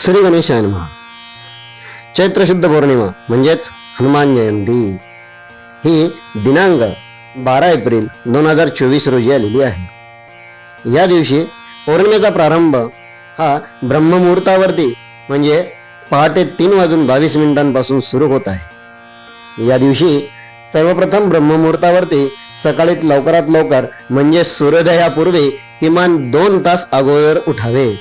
श्री गणेश नमः. चैत्र शुद्ध पौर्णिमा म्हणजेच हनुमान जयंती. ही दिनांक बारा एप्रिल दोन हजार चोवीस रोजी आलेली आहे. या दिवशी पौर्णिमेचा प्रारंभ हा ब्रह्ममुहूर्तावरती म्हणजे पहाटे तीन वाजून बावीस मिनिटांपासून सुरू होत आहे. या दिवशी सर्वप्रथम ब्रह्ममुहूर्तावरती सकाळी लवकरात लवकर म्हणजे सूर्योदयापूर्वी किमान दोन तास अगोदर उठावे.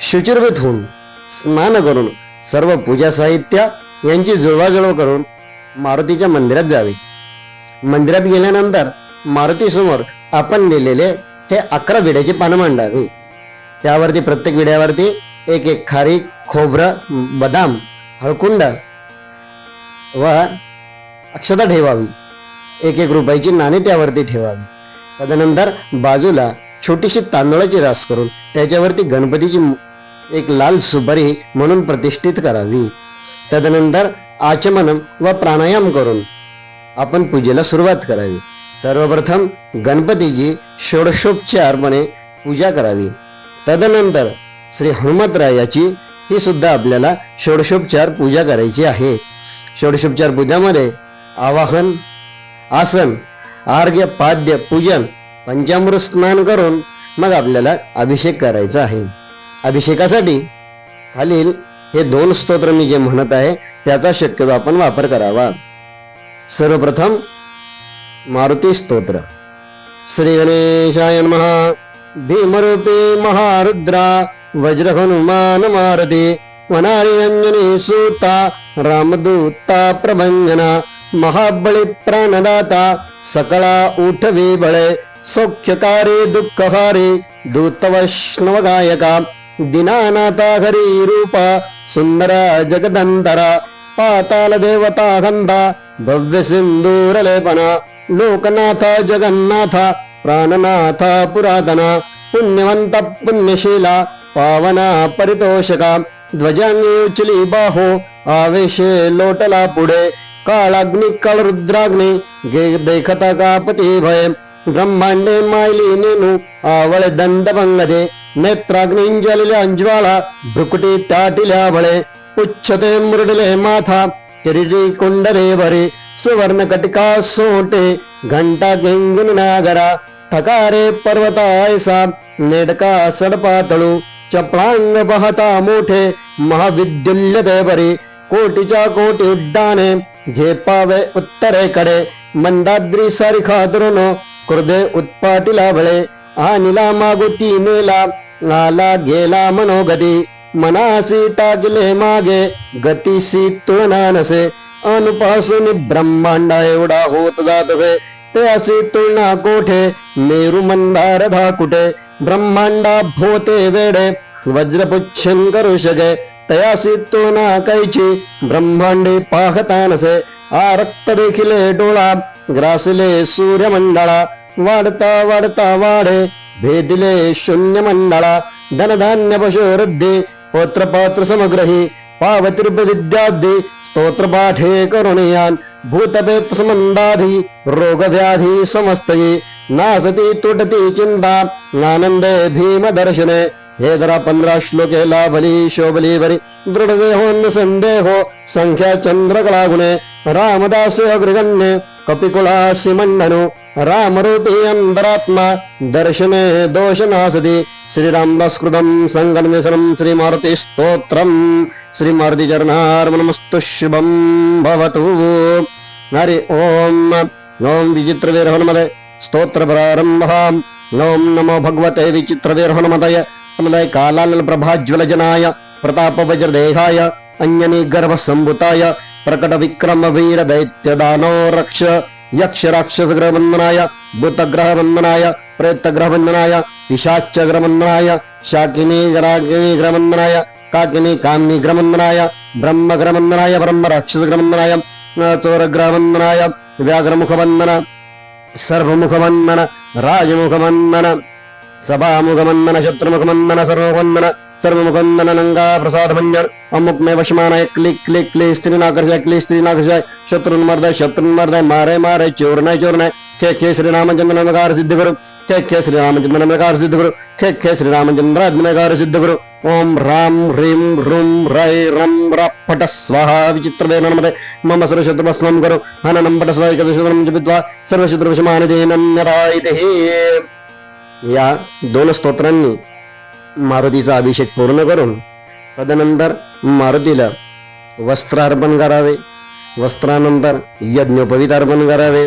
शुचिर्भूत होऊन स्नान करून सर्व पूजा साहित्य यांची जुळवाजुळव करून मारुतीच्या मंदिरात जावे. मंदिरात गेल्यानंतर मारुतीसमोर आपण लिहिलेले हे अकरा विड्याची पानं मांडावी. त्यावरती प्रत्येक विड्यावरती एक एक खारी खोबरं बदाम हळकुंड व अक्षता ठेवावी. एक एक रुपयाची नाणी त्यावरती ठेवावी. तदनंतर बाजूला छोटीशी तांदूळाची रास करून त्याच्यावरती गणपतीची एक लाल सुपारी म्हणून प्रतिष्ठित करावी. तदनंतर आचमन व प्राणायाम करून आपण पूजेला सुरुवात करावी. सर्वप्रथम गणपतीची षोडशोपचारपणे पूजा करावी. तदनंतर श्री हनुमंतरायाची ही सुद्धा आपल्याला षोडशोपचार पूजा करायची आहे. षोडशोपचार पूजामध्ये आवाहन आसन आर्घ्य पाद्य पूजन पंचामृत स्नान करून मग आपल्याला अभिषेक करायचा आहे. अभिषेकासाठी. खालील हे दोन स्तोत्र मी जे म्हणत आहे त्याचा शक्यतो आपण वापर करावा. सर्वप्रथम मारुती स्तोत्र. श्री गणेशाय महा भीमरूपी महारुद्रा वज्र हनुमान मारुती वनारी सूता रामदूता प्रभंजना महाबळी प्राणदाता सकळा उठवी बळे सौख्यकारी दुःखहारी दूतवैष्णव गायका दिनानाथा हरी रूपा सुंदरा जगदंतरा पाताल देवता गंधा भव्य सिंदूर लेपना लोकनाथ जगन्नाथ प्राणनाथ पुरातना पुण्यवंत पुण्यशीला पावना परितोषका ध्वजांगी उचली बाहो आवेशे लोटला पुढे काळाग्नी काळरुद्राग्नी गे देखता ബ്രഹ്മാന്റെ മായിലേനേനു അവളെ ദന്തമങ്ങതെ നേത്രാഗ്നിഞ്ചലിലെ അഞ്ജ്വാള ഭ്രുക്കുട്ടി ടാട്ടിലവളെ ഉച്ചതെ മുരടിലെ മാഥ തിരുടി കൊണ്ടലേവരെ ಸುವರ್ಣ ಕಟಿಕ ಸೋಟೆ ಘಂಟಾ ಗೆಂಗಿನ ನಾಗರ ಠಕಾರೆ ಪರ್ವತಾಯಸ ನೆಡಕ ಸಡಪಾತಳು ಚಪ್ರಾಂಗ ಬಹತ ಮೂಠೆ ಮಹಾವಿದ್ಯುಲ್ಯ ದೇವರಿ ಕೋಟಿಚ ಕೋಟಿ ಉಡ್ಡಾನೆ ಝೇಪಾವೆ ಉತ್ತರೆ ಕಡೆ ಮಂದಾದ್ರಿ ಸಾರಿಖಾದ್ರನು उड्डाणे उत्पाटिला भळे आणिला मागुती नेला आला गेला मनोगती मनासी टाकले मागे गतीशी तुळना नसे अनुपासून ब्रह्मांडा एवढा होत जात असे ते असे तुळना कोठे मेरू मंदार धा कुठे ब्रह्मांडा भोते वेडे वज्रपुच्छन करू शके तयासी तुळना कैची ब्रह्मांडे पाहता नसे आ रक्त देखिले डोळा ग्रासले सूर्यमंडळा वाढता वाढता वाढे भेदिले शून्य मंडळा धनधान्य पशुवृद्धी पत्रपात्र समग्रही पावतीर्प विद्याधी स्तोत्र पाठे करुणयान भूतपेत संबंधाधी रोगव्याधी समस्तये नासती तुटती चिंता नानंदे भीम दर्शने हे जरा पंधरा श्लोके लाभली शोभली बरी दृढ देहो संदेहो संख्या चंद्रकळा गुणे रामदास अग्रगण्य ಕಪಿಕುಳಾಶಿಮಣ್ಣನು ರಾಮರೂಪಿ ಅಂತರಾತ್ಮ ದರ್ಶನೇ ದೋಷನಾಸದಿ శ్రీరామదాస్కృతం సంగణనిసనం శ్రీమారుతి స్తోత్రం. శ్రీమారుతి చరణార్మణమస్తు శుభం భవతు. హరి ఓం. ఓం విచిత్రవీరహనుమదే స్తోత్ర ప్రారంభ ఓం నమో భగవతే విచిత్రవీరహనుమతయ హనుమదయ కాలాల ప్రభాజ్వలజనాయ ప్రతాపవజ్రదేహాయ అన్యని గర్భ సంభుతాయ ప్రకట విక్రమ వీర దైత్య దానో రక్ష యక్ష రాక్షస గ్రహబంధనాయ భూతగ్రహ బంధనాయ ప్రేత గ్రహ బంధనాయ పిశాచ గ్రహబంధనాయ శాకిని గరాకిని గ్రహబంధనాయ కాకిని కామిని గ్రహబంధనాయ బ్రహ్మ గ్రహబంధనాయ బ్రహ్మ రాక్షస గ్రహబంధనాయ చోర గ్రహబంధనాయ వ్యాఘ్రముఖ బంధన సర్వముఖ బంధన రాజముఖ బంధన సభాముఖ బంధన శత్రుముఖ బంధన సర్వముఖ బంధన सर्वमुखबंधन लंगा प्रसाद भंजन अमुक में वशमानाय क्लिक क्लिक क्लिक स्त्री नाकर्षाय क्लिक स्त्री नाकर्षाय शत्रुन मर्दाय शत्रुन मर्दाय मारे मारे चोरनाय चोरनाय खे खे श्री रामचंद्र नमकार सिद्ध करो खे खे श्री रामचंद्र नमकार सिद्ध करो खे खे श्री रामचंद्र नमकार सिद्ध करो ओम राम ह्रीं रूम रै रम र फट स्वाहा नमते मम सर्वशत्रुभस्मं करो हननं पट स्वाहा एकदशतरं जपित्वा सर्वशत्रुभशमानजेनन्यरायते या दोन स्तोत्रांनी मारुतीचा अभिषेक पूर्ण करून तदनंतर मारुतीला वस्त्र अर्पण करावे. वस्त्रानंतर यज्ञोपवीत अर्पण करावे.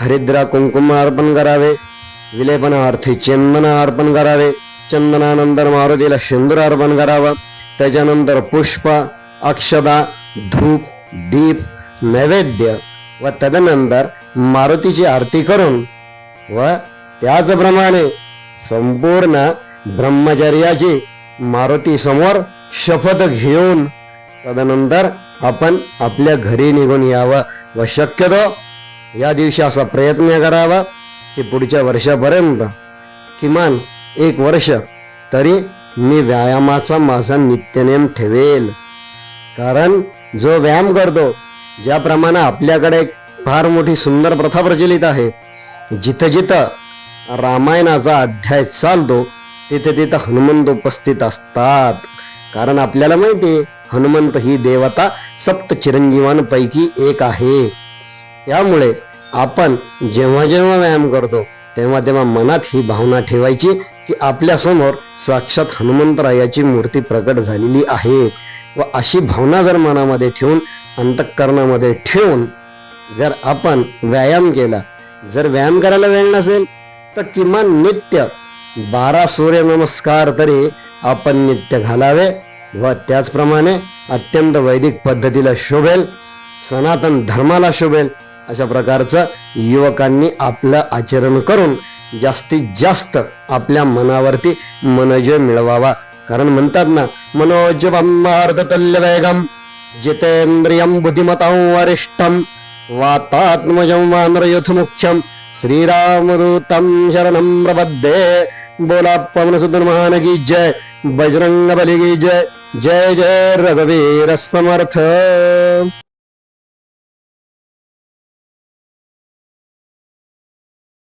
हरिद्रा कुंकुम अर्पण करावे. विलेपनार्थी चंदन अर्पण करावे. चंदनानंतर मारुतीला शेंदूर अर्पण करावं. त्याच्यानंतर पुष्प अक्षदा धूप दीप नैवेद्य व तदनंतर मारुतीची आरती करून व त्याचप्रमाणे संपूर्ण ब्रह्मचर्याची मारुती समोर शपथ घेऊन तदनंतर आपण आपल्या घरी निघून यावं. व शक्यतो या दिवशी असा प्रयत्न करावा की पुढच्या वर्षापर्यंत किमान एक वर्ष तरी मी व्यायामाचा माझा नित्यनेम ठेवेल. कारण जो व्यायाम करतो ज्याप्रमाणे आपल्याकडे एक फार मोठी सुंदर प्रथा प्रचलित आहे जिथं जिथं रामायणाचा अध्याय चालतो तिथे तिथं हनुमंत उपस्थित असतात. कारण आपल्याला माहिती आहे हनुमंत ही देवता सप्त चिरंजीवांपैकी एक आहे. त्यामुळे आपण जेव्हा जेव्हा व्यायाम करतो तेव्हा तेव्हा मनात ही भावना ठेवायची की आपल्यासमोर साक्षात हनुमंतरायाची मूर्ती प्रकट झालेली आहे. व अशी भावना जर मनामध्ये ठेवून अंतःकरणामध्ये ठेवून जर आपण व्यायाम केला जर व्यायाम करायला वेळ नसेल तर किमान नित्य बारा सूर्यनमस्कार तरी आपण नित्य घालावे व त्याचप्रमाणे अत्यंत वैदिक पद्धतीला शोभेल सनातन धर्माला शोभेल अशा प्रकारचं युवकांनी आपलं आचरण करून जास्तीत जास्त आपल्या मनावरती मनोजय मिळवावा. कारण म्हणतात ना मनोजमार्दतल्य वेगम जितेंद्रियं बुद्धिमतां वरिष्ठं वातात्मजम वानरयुथ मुख्यम श्रीरामदूतम शरणं प्रबद्धे बोला पवन सुदन महान की जय बजरंग बली की जय जय जय रघुवीर समर्थ।